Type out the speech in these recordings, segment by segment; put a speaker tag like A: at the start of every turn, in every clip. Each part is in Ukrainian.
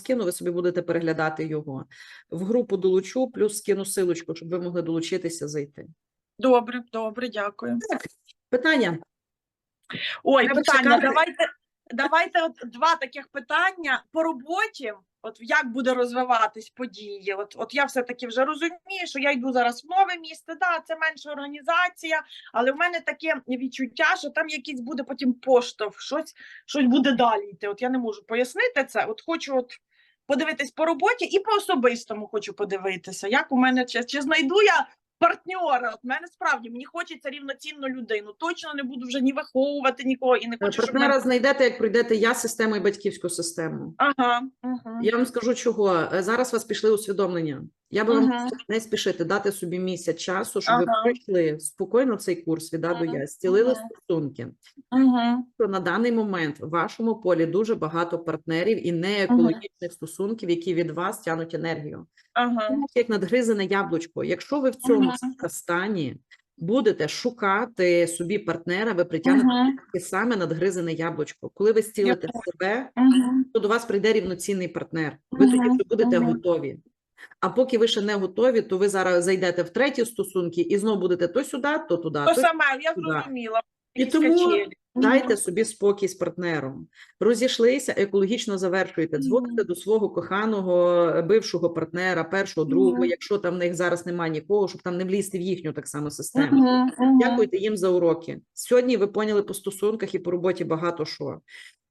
A: скину, ви собі будете переглядати його. В групу долучу, плюс скину силочку, щоб ви могли долучитися, зайти.
B: Добре, добре, дякую.
A: Питання?
B: Ой,
A: Треба
B: питання.
A: чекати.
B: Давайте, давайте от два таких питання по роботі. От як буде розвиватись події? От, от я все-таки вже розумію, що я йду зараз в нове місце. Да, це менша організація, але в мене таке відчуття, що там якийсь буде потім поштовх, щось, щось буде далі йти. От я не можу пояснити це. От хочу от подивитись по роботі і по особистому хочу подивитися. Як у мене чи, чи знайду я партнера? От мене справді мені хочеться рівноцінну людину. Точно не буду вже ні виховувати нікого і не хочу, щоб
A: Партнера
B: мене...
A: знайдете, як пройдете я систему і батьківську систему.
B: Ага, ага.
A: Я вам скажу чого. Е, Зараз у вас пішли усвідомлення. Я би вам
B: Мгм.
A: не спішити, дати собі місяць часу, щоб ви пройшли спокійно цей курс від А до
B: Мгм.
A: Я, зцілили
B: Мгм.
A: стосунки.
B: Ага.
A: що на даний момент в вашому полі дуже багато партнерів і неекологічних стосунків, які від вас тянуть енергію.
B: Ага.
A: Тому Як надгризане яблучко. Якщо ви в цьому
B: Мгм.
A: стані будете шукати собі партнера, ви притягнете
B: Ага.
A: таке саме надгризане яблучко. Коли ви зцілите себе,
B: Ага.
A: то до вас прийде рівноцінний партнер. Ви тоді
B: Мгм,
A: вже будете
B: мгм.
A: готові. А поки ви ще не готові, то ви зараз зайдете в треті стосунки і знову будете то сюди, то туди.
B: То
A: то
B: саме, я зрозуміла.
A: І тому. Дайте собі спокій з партнером. Розійшлися, екологічно завершуйте. Дзвоните до свого коханого бившого партнера, першого, другого, якщо там в них зараз немає нікого, щоб там не влізти в їхню так само систему. Дякуйте їм за уроки. Сьогодні ви поняли по стосунках і по роботі багато що.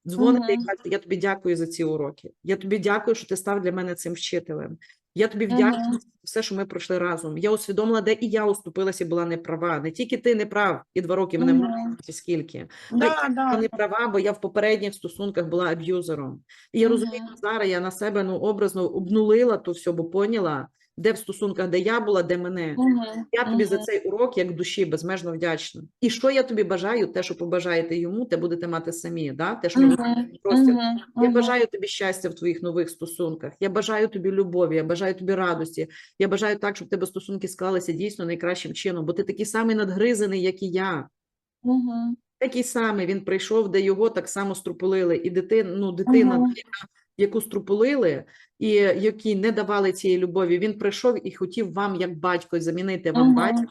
A: Дзвоните і
B: Мгм.
A: кажете, я тобі дякую за ці уроки. Я тобі дякую, що ти став для мене цим вчителем. Я тобі вдячна за все, що ми пройшли разом. Я усвідомила, де і я уступилася і була неправа. Не тільки ти не прав, і два роки мене чи скільки.
B: Да,
A: Я
B: да.
A: не права, бо я в попередніх стосунках була аб'юзером. І я розумію, зараз я на себе ну, образно обнулила то все, бо поняла, де в стосунках, де я була, де мене.
B: Мгм,
A: Я тобі за цей урок, як душі, безмежно вдячна. І що я тобі бажаю, те, що побажаєте йому, те будете мати самі. Да? Те, що розуміємо простір. Я бажаю тобі щастя в твоїх нових стосунках. Я бажаю тобі любові, я бажаю тобі радості. Я бажаю так, щоб тебе стосунки склалися дійсно найкращим чином, бо ти такий самий надгризаний, як і я.
B: Мгм.
A: Такий самий він прийшов, де його так само струпулили, і дитина, ну, дитина,
B: Мгм.
A: Яку струпулили, і якій не давали цієї любові. Він прийшов і хотів вам, як батько, замінити вам
B: Мгм,
A: батька.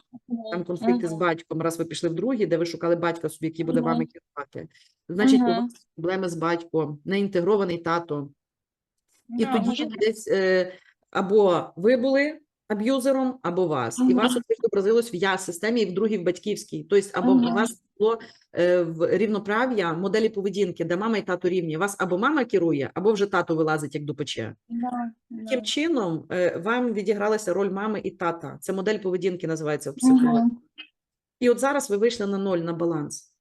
A: Там конфлікти з батьком. Раз ви пішли в другий, де ви шукали батька собі, який буде
B: Мгм.
A: вами керувати. Значить, у вас проблеми з батьком, неінтегрований тато. І
B: Да,
A: тоді
B: може
A: десь е, або ви були аб'юзером, або вас. І вас
B: Мгм.
A: в я-системі і в другій в батьківській. Тобто, або у
B: Мгм.
A: вас було е, в рівноправ'я моделі поведінки, де мама і тато рівні. Вас або мама керує, або вже тато вилазить як
B: допече.
A: Таким чином, е, вам відігралася роль мами і тата. Це модель поведінки називається в психології. І от зараз ви вийшли на ноль, на баланс,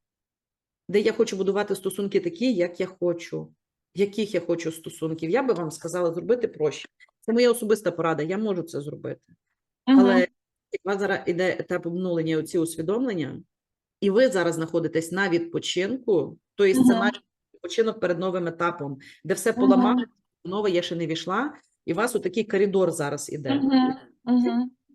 A: де я хочу будувати стосунки такі, як я хочу, яких я хочу стосунків. Я би вам сказала зробити проще. Це моя особиста порада, я можу це зробити. Але як у вас зараз іде етап обнулення, оці усвідомлення, і ви зараз знаходитесь на відпочинку, тобто це
B: Мгм.
A: наш відпочинок перед новим етапом, де все
B: Мгм.
A: поламало, нове я ще не війшла, і у вас отакий коридор зараз іде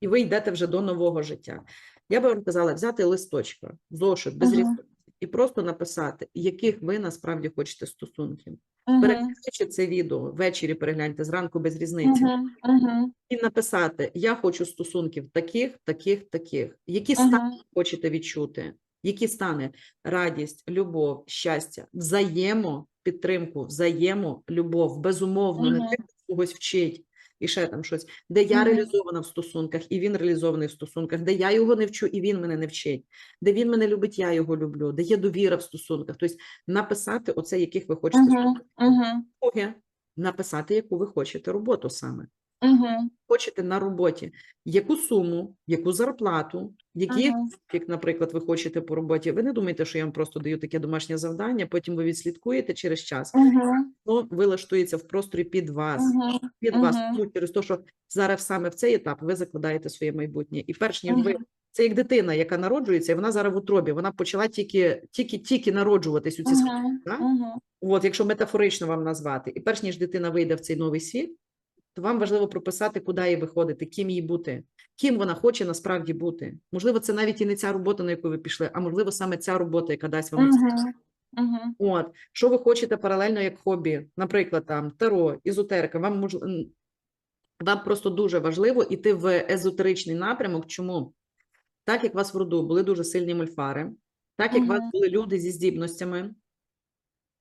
A: і ви йдете вже до нового життя. Я би вам казала взяти листочка, зошит, без
B: Ага.
A: різниці, і просто написати, яких ви насправді хочете стосунків.
B: Мгм.
A: Перегляньте це відео, ввечері перегляньте, зранку без різниці.
B: Мгм. Мгм.
A: І написати: Я хочу стосунків таких, таких, таких. Які
B: Ага.
A: стани хочете відчути? Які стани? Радість, любов, щастя, взаємопідтримку, взаємолюбов, безумовно, не те, когось вчить. І ще там щось, де я реалізована в стосунках, і він реалізований в стосунках, де я його не вчу, і він мене не вчить, де він мене любить, я його люблю, де є довіра в стосунках. Тобто написати оце, яких ви хочете
B: Мгм.
A: стосунків.
B: Мгм.
A: Друге, написати, яку ви хочете роботу саме
B: Мгм.
A: хочете на роботі, яку суму, яку зарплату, який
B: Ага.
A: як, наприклад, ви хочете по роботі. Ви не думайте, що я вам просто даю таке домашнє завдання, потім ви відслідкуєте через час.
B: Мгм.
A: Воно вилаштується в просторі під вас,
B: Мгм.
A: під вас, ну, через те, що зараз саме в цей етап ви закладаєте своє майбутнє. І перш ніж ви це як дитина, яка народжується, і вона зараз в утробі, вона почала тільки, тільки, тільки народжуватись у ці схеми,
B: Мгм.
A: да?
B: Мгм.
A: От, якщо метафорично вам назвати, і перш ніж дитина вийде в цей новий світ, то вам важливо прописати, куди їй виходити, ким їй бути, ким вона хоче насправді бути. Можливо, це навіть і не ця робота, на яку ви пішли, а можливо, саме ця робота, яка дасть вам.
B: Мгм. Мгм.
A: От, що ви хочете паралельно як хобі, наприклад, там таро, езотерика, вам мож... вам просто дуже важливо йти в езотеричний напрямок. Чому? Так як у вас в роду були дуже сильні мольфари, так як у вас були люди зі здібностями,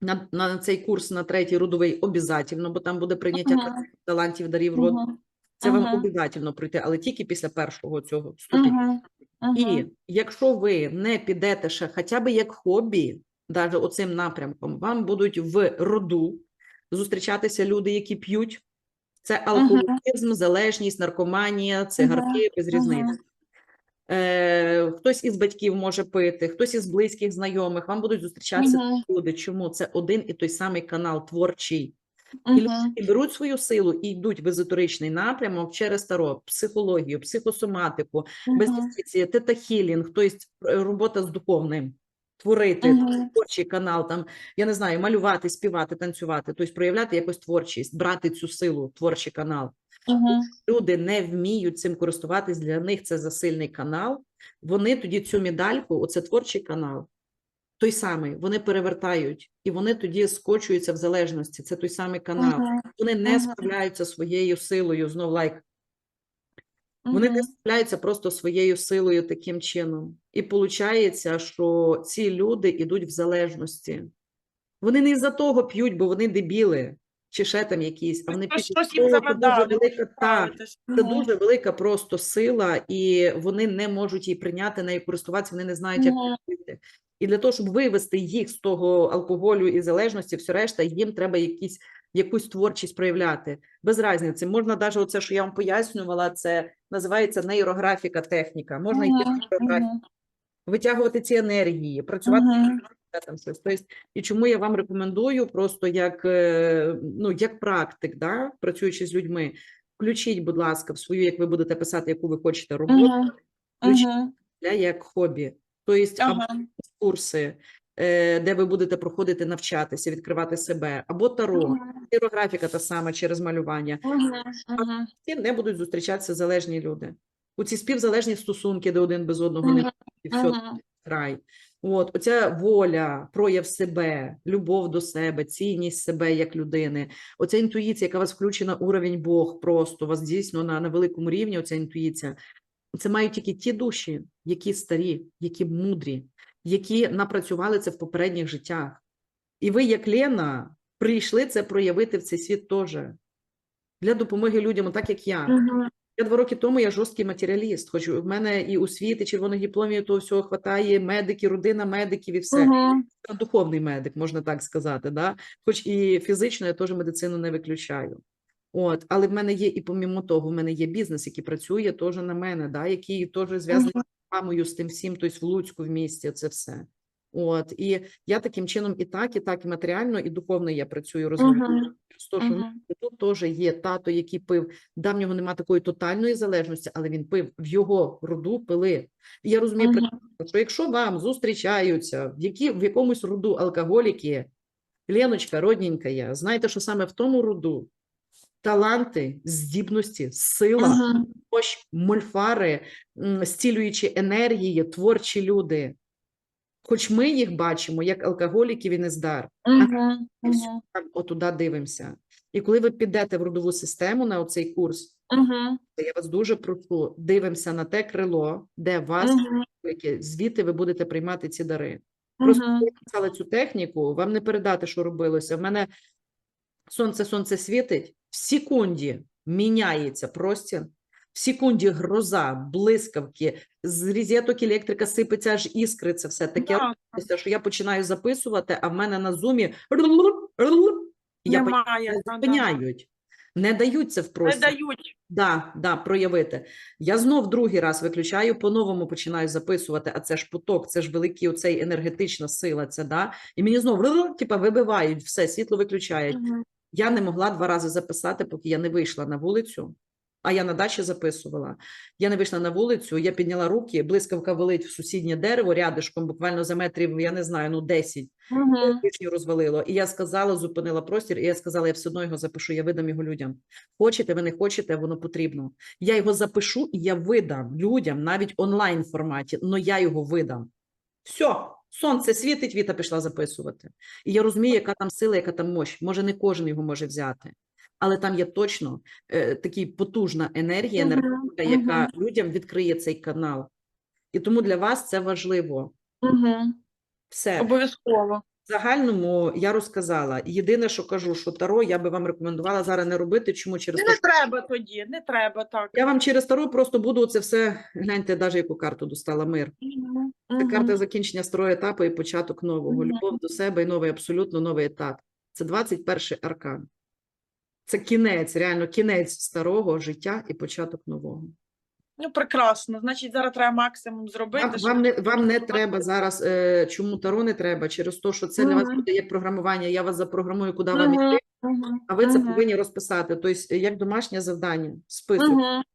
A: на, на цей курс на третій родовий обов'язательно, бо там буде прийняття
B: Мгм.
A: талантів, дарів роду.
B: Мгм.
A: Це вам
B: Мгм.
A: обов'язательно пройти, але тільки після першого цього ступеня.
B: Мгм.
A: І якщо ви не підете ще хоча б як хобі, навіть оцим напрямком, вам будуть в роду зустрічатися люди, які п'ють. Це алкоголізм, залежність, наркоманія, цигарки, без
B: Мгм.
A: різниці. Е, хтось із батьків може пити, хтось із близьких знайомих. Вам будуть зустрічатися
B: Мгм.
A: люди. Чому? Це один і той самий канал творчий. І люди беруть свою силу і йдуть в езотеричний напрямок через таро, психологію, психосоматику,
B: Мгм.
A: безпеці, тета-хілінг, тобто е, робота з духовним, творити,
B: Мгм.
A: творчий канал, там, я не знаю, малювати, співати, танцювати, тобто проявляти якось творчість, брати цю силу, творчий канал.
B: Мгм.
A: Люди не вміють цим користуватись, для них це засильний канал. Вони тоді цю медальку, оце творчий канал, той самий, вони перевертають, і вони тоді скочуються в залежності. Це той самий канал.
B: Мгм.
A: Вони не
B: Мгм.
A: справляються своєю силою, знов лайк. Вони не справляються просто своєю силою таким чином. І виходить, що ці люди йдуть в залежності. Вони не із-за того п'ють, бо вони дебіли, чи ще там якісь, а вони п'ють. що дуже велика
B: справитись.
A: це дуже велика просто сила, і вони не можуть її прийняти, нею користуватися, вони не знають, як робити. І для того, щоб вивести їх з того алкоголю і залежності, все решта, їм треба якісь, якусь творчість проявляти. Без різниці. Можна навіть оце, що я вам пояснювала, це називається нейрографіка техніка. Можна йти нейрографіку,
B: Мгм.
A: витягувати ці енергії, працювати
B: Мгм.
A: там щось. Тобто, і чому я вам рекомендую просто як, е, ну, як практик, да, працюючи з людьми, включіть, будь ласка, в свою, як ви будете писати, яку ви хочете роботу,
B: Мгм.
A: включіть
B: Мгм.
A: для як хобі. Тобто, або
B: Ага.
A: курси, де ви будете проходити навчатися, відкривати себе, або таро,
B: Мгм.
A: та сама через малювання. Ці не будуть зустрічатися залежні люди. У ці співзалежні стосунки, де один без одного не і все, край. От, оця воля, прояв себе, любов до себе, цінність себе як людини, оця інтуїція, яка у вас включена уровень Бог просто, у вас дійсно на, на великому рівні оця інтуїція. Це мають тільки ті душі, які старі, які мудрі, які напрацювали це в попередніх життях. І ви, як Лена, прийшли це проявити в цей світ теж. Для допомоги людям, так як я. Я два роки тому я жорсткий матеріаліст. Хоч в мене і освіти, червоних дипломів, того всього хватає, медики, родина медиків і все.
B: Мгм.
A: Я духовний медик, можна так сказати. Да? Хоч і фізично я теж медицину не виключаю. От, але в мене є і помімо того, в мене є бізнес, який працює теж на мене, да? який теж зв'язаний
B: Мгм.
A: З мамою, з тим всім, тобто в Луцьку в місті, це все. От, і я таким чином і так, і так, і матеріально, і духовно я працюю.
B: Мгм.
A: Через те, що в
B: Мгм.
A: Тут теж є тато, який пив. Да, в нього немає такої тотальної залежності, але він пив в його роду пили. І я розумію,
B: Мгм.
A: прекрасно, що якщо вам зустрічаються в, які, в якомусь роду алкоголіки, Леночка, родненька я, знаєте, що саме в тому роду таланти, здібності, сила,
B: Мгм.
A: мощ, мольфари, м, зцілюючі енергії, творчі люди. Хоч ми їх бачимо як алкоголіків і нездар,
B: Мгм.
A: і всю
B: Мгм.
A: так отуда дивимося. І коли ви підете в родову систему на оцей курс,
B: Мгм.
A: то я вас дуже прошу, дивимося на те крило, де вас,
B: Мгм.
A: яке- звідти ви будете приймати ці дари. Просто коли я писала цю техніку, вам не передати, що робилося. В мене сонце, сонце світить, в секунді міняється простір, в секунді гроза, блискавки, з різеток електрика сипеться аж іскри, це все таке
B: Да.
A: що я починаю записувати, а в мене на зумі я
B: Немає.
A: зупиняють, не дають це в
B: Не дають.
A: Да, да, проявити. Я знов другий раз виключаю, по-новому починаю записувати, а це ж поток, це ж великий оцей енергетична сила, це да. І мені знов ру-ру, типа вибивають, все, світло виключають.
B: Мгм.
A: Я не могла два рази записати, поки я не вийшла на вулицю, а я на дачі записувала. Я не вийшла на вулицю, я підняла руки, блискавка велить в сусіднє дерево рядишком, буквально за метрів, я не знаю, ну 10.
B: Мгм.
A: Вишню розвалило. І я сказала, зупинила простір, і я сказала, я все одно його запишу, я видам його людям. Хочете, ви не хочете, воно потрібно. Я його запишу і я видам людям навіть онлайн форматі, але я його видам. Все, Сонце світить, Віта пішла записувати. І я розумію, яка там сила, яка там мощь. Може, не кожен його може взяти. Але там є точно е, така потужна енергія, енергетика, яка людям відкриє цей канал. І тому для вас це важливо.
B: Угу.
A: Все.
B: Обов'язково.
A: В загальному я розказала. Єдине, що кажу, що Таро я би вам рекомендувала зараз не робити. Чому через
B: Не
A: те, що
B: треба тоді, не треба так.
A: я вам через Таро просто буду це все. Гляньте, навіть яку карту достала мир. Це карта закінчення старого етапу і початок нового.
B: Мгм.
A: Любов до себе і новий, абсолютно новий етап. Це 21 аркан. Це кінець, реально кінець старого життя і початок нового.
B: Ну, прекрасно. Значить, зараз треба максимум зробити.
A: Вам,
B: щоб-
A: вам, не, вам не треба зараз, е, чому Таро не треба? Через те, що це для вас буде як програмування. Я вас запрограмую, куди вам йти, а ви це повинні розписати. Тобто, е, як домашнє завдання, список.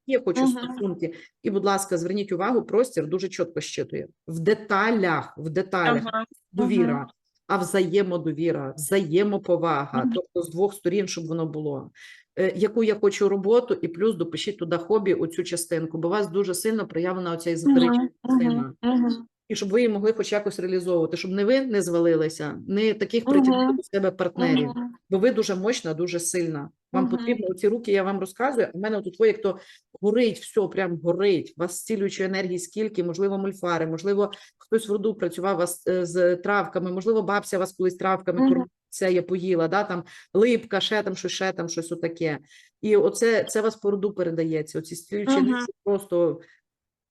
A: Я хочу стосунки. І, будь ласка, зверніть увагу, простір дуже чітко щитує. В деталях, в деталях довіра, а взаємодовіра, взаємоповага,
B: Мгм.
A: тобто з двох сторін, щоб воно було. Е, Яку я хочу роботу, і плюс допишіть туди хобі оцю частинку, бо у вас дуже сильно проявлена оця езотерична
B: мгм,
A: частина.
B: мгм, мгм.
A: І щоб ви її могли хоч якось реалізовувати, щоб не ви не звалилися, не таких притягнули до себе партнерів. Бо ви дуже мощна, дуже сильна. Вам
B: Мгм.
A: потрібно ці руки, я вам розказую. У мене тут як то горить, все прям горить. У вас зцілюючої енергії скільки, можливо, мульфари, можливо, хтось в роду працював вас е, з травками, можливо, бабця вас колись травками кормила, це я поїла, да, там липка, ще там що ще там щось отаке. І оце це вас по роду передається. Оці стрільчини,
B: uh
A: -huh. просто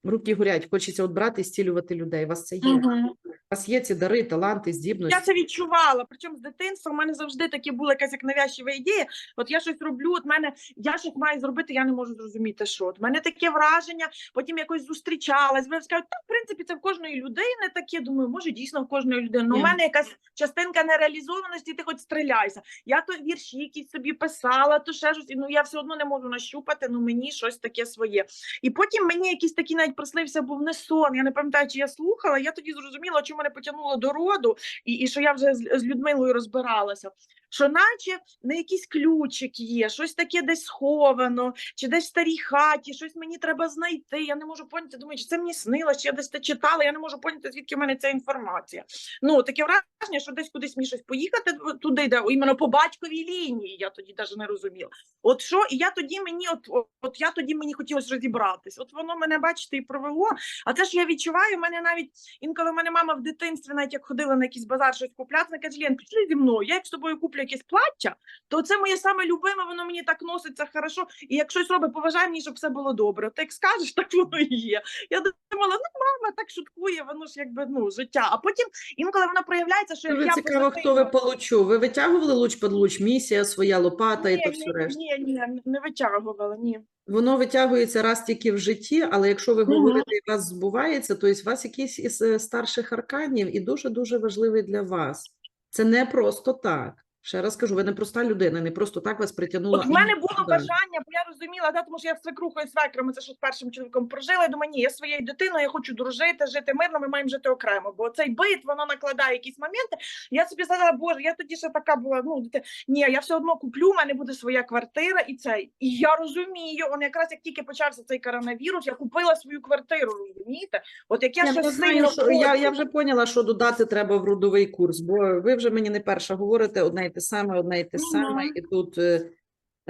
A: руки горять. Хочеться от брати і зцілювати людей. У вас це є.
B: Мгм.
A: У вас є ці дари, таланти, здібності.
B: Я це відчувала. Причому з дитинства в мене завжди такі була якась як навязчива ідея. От я щось роблю, от мене я щось маю зробити, я не можу зрозуміти, що. От в мене таке враження, потім якось зустрічалась. Ви скажуть, та в принципі це в кожної людини таке. Думаю, може дійсно в кожної людини. Ну, у мене якась частинка нереалізованості, ти хоч стріляйся. Я то вірші якісь собі писала, то ще щось. Ну я все одно не можу нащупати. Ну мені щось таке своє. І потім мені якийсь такий навіть прислився був не сон. Я не пам'ятаю, чи я слухала. Я тоді зрозуміла, чому мене потягнуло до роду, і, і що я вже з, з Людмилою розбиралася. Що, наче не якийсь ключик є, щось таке десь сховано, чи десь в старій хаті, щось мені треба знайти. Я не можу поняти. Думаю, чи це мені снилось, чи я десь це читала. Я не можу поняти, звідки в мене ця інформація. Ну таке враження, що десь кудись мені щось поїхати туди, де іменно по батьковій лінії. Я тоді навіть не розуміла. От що, і я тоді мені, от, от, я тоді мені хотілося розібратись. От воно мене, бачите, і провело. А те, що я відчуваю, мене навіть інколи в мене мама в дитинстві, навіть як ходила на якийсь базар щось купляти, каже, Лен, пішли зі мною. Я як з тобою куплю якесь плаття, то це моє саме любиме, воно мені так носиться хорошо. І як щось робить, поважай мені, щоб все було добре. Ти як скажеш, так воно і є. Я думала, ну мама так шуткує, воно ж якби ну життя. А потім інколи воно проявляється, що
A: Дуже
B: я
A: цікаво, хто ви
B: позитивно-
A: получу. Ви витягували луч під луч, місія, своя лопата і
B: ні,
A: то
B: ні,
A: все решта.
B: ні, ні, не витягувала, ні.
A: Воно витягується раз тільки в житті, але якщо ви говорите, і вас збувається, то у вас якийсь із е, старших арканів і дуже-дуже важливий для вас. Це не просто так. Ще раз кажу, ви не проста людина, не просто так вас притягнуло.
B: От в мене було бажання, бо я розуміла, да, тому що я з свекрухою і свекрами це що з першим чоловіком прожила. Я думаю, ні, я своєю дитиною, я хочу дружити, жити мирно, ми маємо жити окремо. Бо цей бит, воно накладає якісь моменти. Я собі сказала, боже, я тоді ще така була. Ну дити- ні, я все одно куплю, в мене буде своя квартира і цей. І я розумію, он якраз як тільки почався цей коронавірус, я купила свою квартиру. Розумієте? От як я,
A: Я,
B: щось сильно
A: що, я, я вже поняла, що додати треба в родовий курс, бо ви вже мені не перша говорите одне те саме, одне й те саме. І тут е,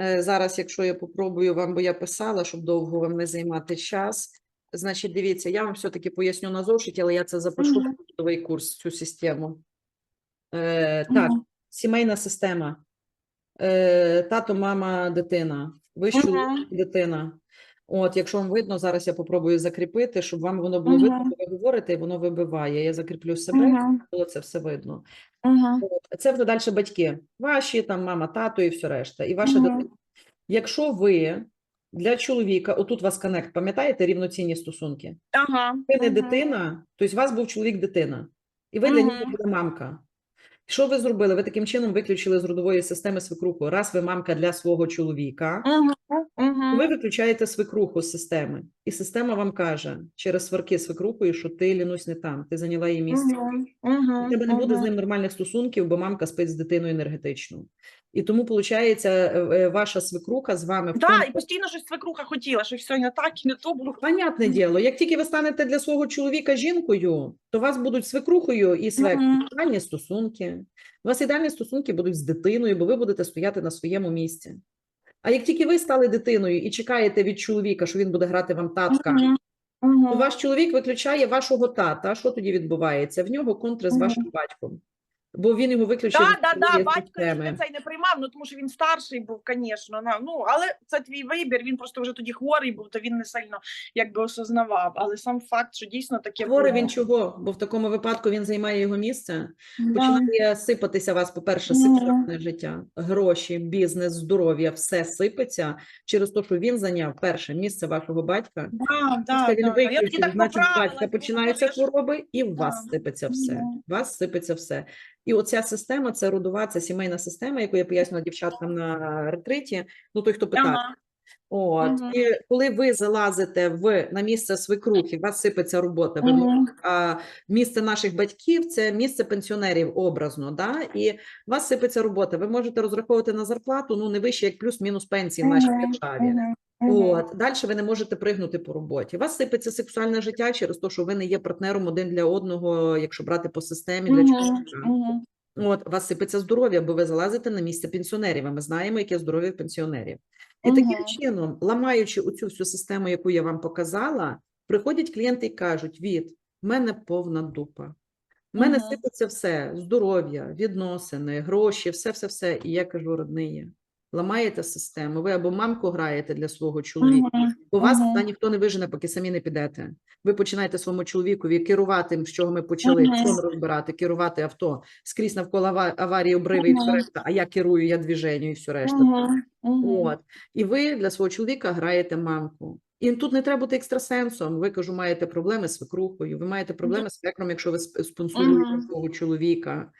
A: е, зараз, якщо я попробую вам, бо я писала, щоб довго вам не займати час. Значить, дивіться, я вам все-таки поясню на зошиті, але я це запишу в родовий курс, цю систему. Е, так, сімейна система. Е, тато, мама, дитина. Ви ж
B: Мгм.
A: дитина. От, якщо вам видно, зараз я попробую закріпити, щоб вам воно було видно,
B: Мгм.
A: коли ви говорите, і воно вибиває. Я закріплю себе,
B: Мгм.
A: було це все видно.
B: Мгм.
A: От. Це вже далі батьки. Ваші, там, мама, тато і все решта. І ваша
B: Мгм.
A: дитина. Якщо ви для чоловіка, отут у вас коннект, пам'ятаєте, рівноцінні стосунки?
B: Ага.
A: Ви не
B: мгм.
A: дитина, тобто у вас був чоловік-дитина, і ви для нього були мамка. Що ви зробили? Ви таким чином виключили з родової системи свекруху. Раз ви мамка для свого чоловіка. Ви виключаєте свекруху з системи, і система вам каже через сварки свекрухою, що ти лінусь не там, ти зайняла її місце. У тебе не буде з ним нормальних стосунків, бо мамка спить з дитиною енергетично. І тому, виходить, ваша свекруха з вами в
B: Да, і постійно щось свекруха хотіла, що все не так і не то було.
A: Понятне діло, як тільки ви станете для свого чоловіка жінкою, то у вас будуть свекрухою і свекром
B: Мгм.
A: ідеальні стосунки. У вас ідеальні стосунки будуть з дитиною, бо ви будете стояти на своєму місці. А як тільки ви стали дитиною і чекаєте від чоловіка, що він буде грати вам татка,
B: Мгм. Мгм.
A: то ваш чоловік виключає вашого тата. Що тоді відбувається? В нього контри з
B: Мгм.
A: вашим батьком, бо він його виключив
B: Да, да, да, батько він цей не приймав, ну тому що він старший був, звісно. Ну, але це твій вибір, він просто вже тоді хворий був, то він не сильно якби осознавав. Але сам факт, що дійсно таке
A: Хворий
B: було.
A: він чого? Бо в такому випадку він займає його місце.
B: Да.
A: Починає сипатися вас, по-перше,
B: Мгм.
A: сексуальне життя, гроші, бізнес, здоров'я, все сипеться через те, що він зайняв перше місце вашого батька.
B: Да, да,
A: він
B: да, да.
A: Виключив,
B: так
A: значить,
B: поправила,
A: батька починаються хвороби, і в вас
B: Да.
A: сипеться все.
B: Мгм.
A: Вас сипеться все. І оця система, це родова, це сімейна система, яку я пояснювала дівчаткам на ретриті. Ну, той, хто питає.
B: Ага.
A: От,
B: Мгм.
A: і коли ви залазите в на місце свекрухи, у вас сипеться робота.
B: Мгм.
A: а місце наших батьків це місце пенсіонерів образно, да? і у вас сипеться робота. Ви можете розраховувати на зарплату ну не вище як плюс-мінус пенсії в нашій державі.
B: Мгм.
A: От далі ви не можете пригнути по роботі. У вас сипеться сексуальне життя через те, що ви не є партнером один для одного, якщо брати по системі для чоловіка. От вас сипеться здоров'я, бо ви залазите на місце пенсіонерів. А ми знаємо, яке здоров'я пенсіонерів. І таким чином, ламаючи оцю всю систему, яку я вам показала, приходять клієнти і кажуть: від в мене повна дупа. У мене
B: угу.
A: сипеться все: здоров'я, відносини, гроші, все, все, все. І я кажу, родниє, ламаєте систему. Ви або мамку граєте для свого чоловіка,
B: Мгм.
A: бо вас
B: Мгм.
A: туди ніхто не вижене, поки самі не підете. Ви починаєте своєму чоловікові керувати, з чого ми почали,
B: Мгм.
A: сон розбирати, керувати авто, скрізь навколо ава- аварії, обриви і все решта, а я керую, я движенню і все решта.
B: Мгм. Мгм.
A: От. І ви для свого чоловіка граєте мамку. І тут не треба бути екстрасенсом. Ви кажу, маєте проблеми з свекрухою, ви маєте проблеми з свекром, якщо ви сп- спонсоруєте свого чоловіка.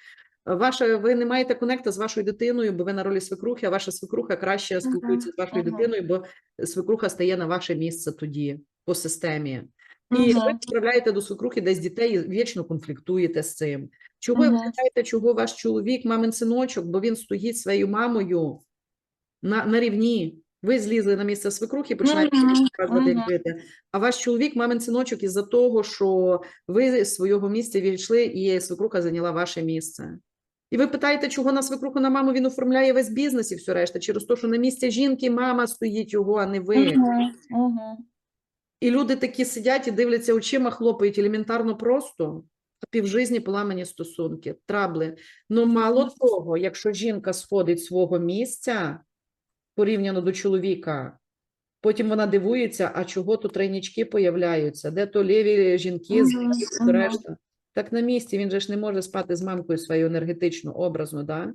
A: Ваша, ви не маєте конекта з вашою дитиною, бо ви на ролі свекрухи, а ваша свекруха краще спілкується з вашою
B: Мгм.
A: дитиною, бо свекруха стає на ваше місце тоді по системі. І ви відправляєте до свекрухи десь дітей і вічно конфліктуєте з цим. Чого ви
B: Мгм.
A: вважаєте, чого ваш чоловік, мамин синочок, бо він стоїть своєю мамою на, на рівні. Ви злізли на місце свекрухи, починаєте показувати, як жити. А ваш чоловік, мамин синочок, із-за того, що ви з свого місця відійшли, і свекруха зайняла ваше місце. І ви питаєте, чого на свекруху на маму він оформляє весь бізнес і все решта, через те, що на місці жінки мама стоїть його, а не ви.
B: Мгм. Мгм.
A: І люди такі сидять і дивляться очима, хлопають елементарно просто, а півжизні поламані стосунки, трабли. Ну, мало того, якщо жінка сходить свого місця порівняно до чоловіка, потім вона дивується, а чого тут тройнічки появляються, де то ліві жінки,
B: мгм.
A: решта. Так на місці він же ж не може спати з мамкою своєю енергетично, образно, да?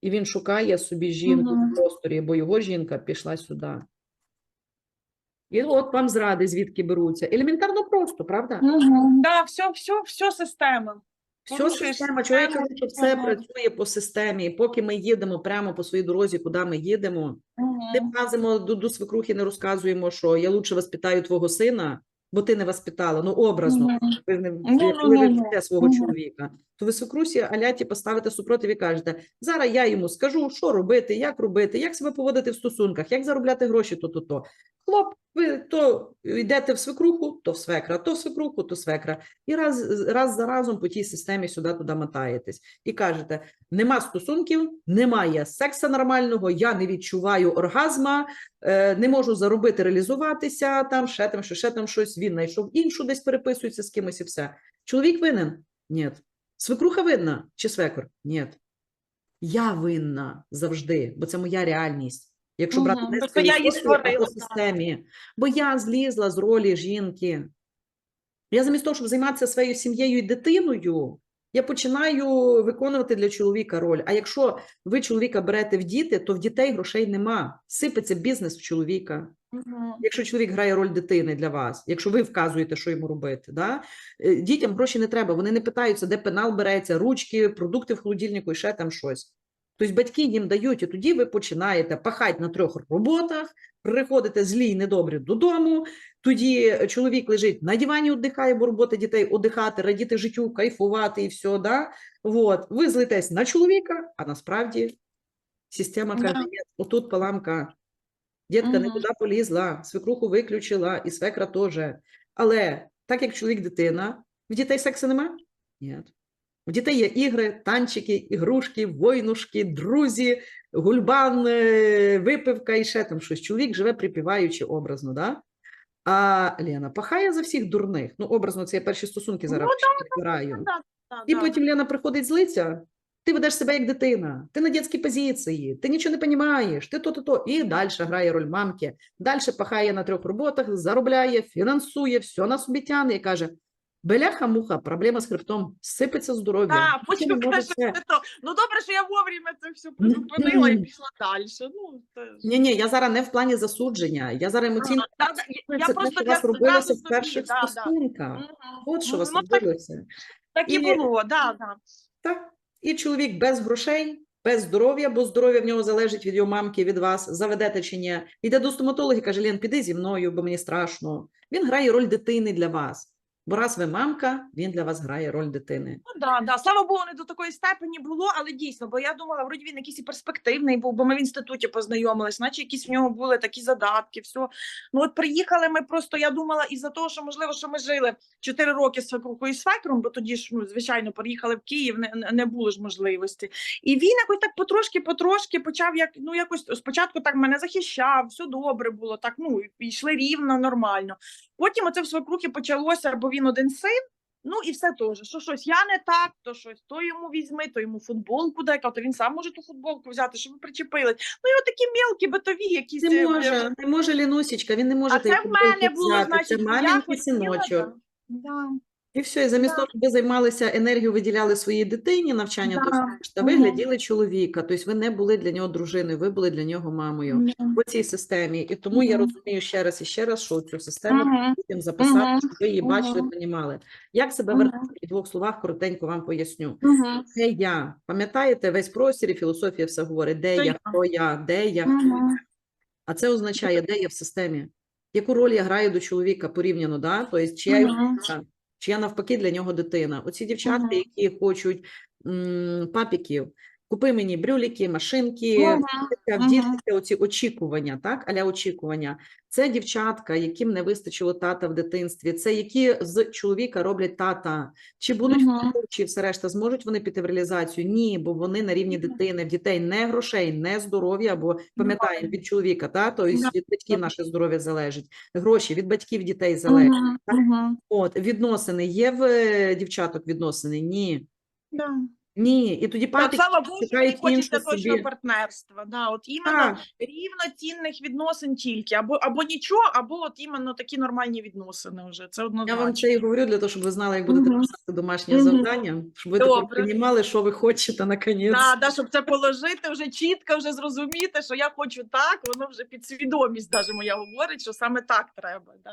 A: І він шукає собі жінку
B: Мгм.
A: в просторі, бо його жінка пішла сюди. І от вам зради звідки беруться. Елементарно просто, правда?
B: Мгм. Да, все, все, все система.
A: Все система, чого я кажу, що все працює по системі. І поки ми їдемо прямо по своїй дорозі, куди ми їдемо, не
B: Мгм.
A: вказимо до, до свекрухи, не розказуємо, що я лучше воспитаю твого сина, бо ти не воспитала. Ну, образно, ви не
B: Ну,
A: ви
B: ну, ну.
A: свого чоловіка, то ви свекрусі аляті поставите супротив і кажете, зараз я йому скажу, що робити, як робити, як себе поводити в стосунках, як заробляти гроші, то, то, то. Хлоп, ви то йдете в свекруху, то в свекра, то в свекруху, то свекра. І раз, раз за разом по тій системі сюди-туди мотаєтесь. І кажете, нема стосунків, немає секса нормального, я не відчуваю оргазма, е, не можу заробити, реалізуватися, там, ще там, що ще там щось, він знайшов іншу, десь переписується з кимось і все. Чоловік винен? Ні. Свекруха винна чи свекор? Ні. Я винна завжди, бо це моя реальність. Якщо брати не
B: я
A: по системі, бо я злізла з ролі жінки. Я замість того, щоб займатися своєю сім'єю і дитиною, я починаю виконувати для чоловіка роль. А якщо ви чоловіка берете в діти, то в дітей грошей нема. Сипеться бізнес в чоловіка.
B: Мгм.
A: Якщо чоловік грає роль дитини для вас, якщо ви вказуєте, що йому робити, да? Е, дітям гроші не треба. Вони не питаються, де пенал береться, ручки, продукти в холодильнику і ще там щось. Тобто батьки їм дають, і тоді ви починаєте пахати на трьох роботах, приходите злі й недобрі додому. Тоді чоловік лежить на дивані, віддихає, бо робота дітей віддихати, радіти життю, кайфувати і все. Да? Вот. Ви злитесь на чоловіка, а насправді система каже:
B: Да.
A: Отут поламка. Дітка
B: Мгм.
A: туди полізла, свекруху виключила, і свекра теж. Але так як чоловік дитина, в дітей сексу нема? Ні. У дітей є ігри, танчики, ігрушки, войнушки, друзі, гульбан, е, випивка і ще там щось. Чоловік живе припіваючи образно, да? А Лена пахає за всіх дурних. Ну, образно, це я перші стосунки зараз
B: Ну,
A: підбираю.
B: Да, да,
A: І потім Лена приходить злиться, ти ведеш себе як дитина, ти на дитячій позиції, ти нічого не розумієш, ти то-то-то. І далі грає роль мамки, далі пахає на трьох роботах, заробляє, фінансує, все на собі тягне і каже: Беляха-муха, проблема з хребтом, сипеться здоров'я. Ти
B: потім каже,
A: це.
B: «Це ну добре, що я вовремя це все призупинила і пішла далі. Ну, це...
A: Ні, ні, я зараз не в плані засудження, я зараз емоційно.
B: Да, да, я-
A: це те,
B: просто
A: що вас робилося в перших
B: да, да.
A: стосунках.
B: Мгм.
A: От що
B: Ну,
A: вас
B: ну, так, так і
A: І-
B: було, да, да.
A: Так. І чоловік без грошей, без здоров'я, бо здоров'я в нього залежить від його мамки, від вас, заведете чи ні. Йде до стоматолога і каже: Лен, піди зі мною, бо мені страшно. Він грає роль дитини для вас. Бо раз ви мамка, він для вас грає роль дитини.
B: Ну, да, да. Слава Богу, не до такої степені було, але дійсно, бо я думала, вроді він якийсь і перспективний був, бо ми в інституті познайомились, наче якісь в нього були такі задатки, все. Ну от приїхали ми просто, я думала, із-за того, що можливо, що ми жили 4 роки з свекрухою і свекром, бо тоді ж, ну, звичайно, переїхали в Київ, не, не- було ж можливості. І він якось так потрошки-потрошки почав, як, ну якось спочатку так мене захищав, все добре було, так, ну, і йшли рівно, нормально. Потім оце в свекрухи почалося, бо він один син. Ну і все теж, що щось я не так, то щось то йому візьми, то йому футболку дай, то він сам може ту футболку взяти, щоб ви причепили. Ну і отакі мілкі битові якісь.
A: Не
B: е,
A: може, не може Лінусічка, він не може
B: А це в мене
A: взяти.
B: було, значить,
A: це
B: я
A: синочок.
B: Да.
A: І все, і замість того, щоб ви займалися енергію, виділяли своїй дитині навчання, то
B: Да.
A: ви гляділи чоловіка. Тобто ви не були для нього дружиною, ви були для нього мамою.
B: Да.
A: по цій системі. І тому я розумію ще раз і ще раз, що цю систему потім записати, щоб ви її бачили, понімали. Як себе
B: Мгм.
A: вертати в двох словах, коротенько вам поясню. Це я. Пам'ятаєте, весь простір і філософія все говорить, де я, хто я, де я, хто я. А це означає, де я в системі. Яку роль я граю до чоловіка порівняно, да? тобто, чи я його чи я навпаки для нього дитина. Оці дівчатки, які хочуть м, папіків, купи мені брюліки, машинки, в дітки оці очікування, так, аля очікування. Це дівчатка, яким не вистачило тата в дитинстві, це які з чоловіка роблять тата. Чи будуть в чи все решта, зможуть вони піти в реалізацію? Ні, бо вони на рівні дитини. В дітей не грошей, не здоров'я, бо пам'ятаємо від чоловіка, та, тобто від батьків наше здоров'я залежить. Гроші від батьків дітей залежать.
B: Мгм.
A: так?
B: Мгм.
A: От, відносини є в е, дівчаток відносини? Ні.
B: Да.
A: Ні. І тоді
B: Так, слава Богу,
A: інше
B: точного
A: собі.
B: партнерства. Да, от іменно
A: Так.
B: рівноцінних відносин тільки. Або, або нічого, або от іменно такі нормальні відносини вже. Це
A: Я вам це і говорю для того, щоб ви знали, як будете писати домашнє завдання, щоб ви розуміли, що ви хочете наконець.
B: Да, да, щоб це положити, вже чітко вже зрозуміти, що я хочу так, воно вже підсвідомість даже моя говорить, що саме так треба. Да.